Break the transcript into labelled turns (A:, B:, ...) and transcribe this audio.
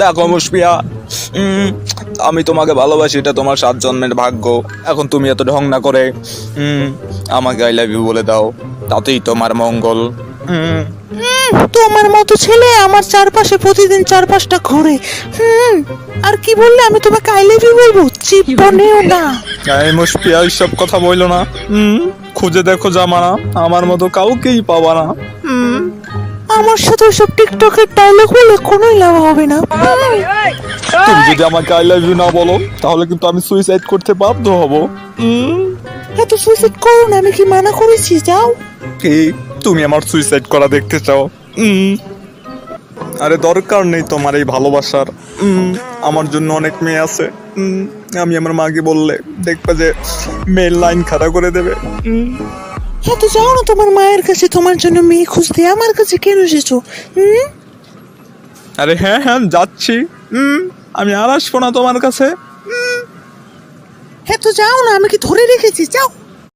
A: দেখো মুশফিয়া আমি তোমাকে ভালোবাসি এটা তোমার সাত জন্মের ভাগ্য। এখন তুমি এত ঢং না করে আমাকে আই লাভ ইউ বলে দাও। তাতেই তোমার মঙ্গল।
B: তোমার মতো ছেলে আমার চারপাশে প্রতিদিন চার পাঁচটা ঘোরে। হুম আর কি বললে আমি তোমাকে আই লাভ ইউ বলব? চিপনেও না।
A: এই মুশফিয়া এইসব কথা বইলো না। উম, খুঁজে দেখো জামানা আমার মতো কাউকেই পাবা না। উম,
B: আমার সাথে ওইসব টিকটকের ডায়লগ বলে কোনোই লাভ হবে না।
A: তুমি যদি আমাকে আই লাভ ইউ না বলো তাহলে কিন্তু আমি সুইসাইড করতে বাধ্য হব।
B: এত সুইসাইড করো না আমি কি মানা করেছি? যাও।
A: কি? তুমি আমার সুইসাইড করা দেখতে চাও? উম, আরে দরকার নেই তোমার এই ভালোবাসার। উম, আমার জন্য অনেক মেয়ে আছে। উম, আমি আমার মাকে বললে দেখবে যে মেয়ের লাইন খাড়া করে দেবে। উম,
B: এত যাও না তোমার মায়ের কাছে তোমার জন্য মেয়ে খুঁজতে। আমার কাছে কেন এসেছ? হুম?
A: আরে হ্যাঁ হ্যাঁ যাচ্ছি। উম, আমি আর আসব না তোমার কাছে।
B: এত যাও না আমি কি ধরে রেখেছি? যাও।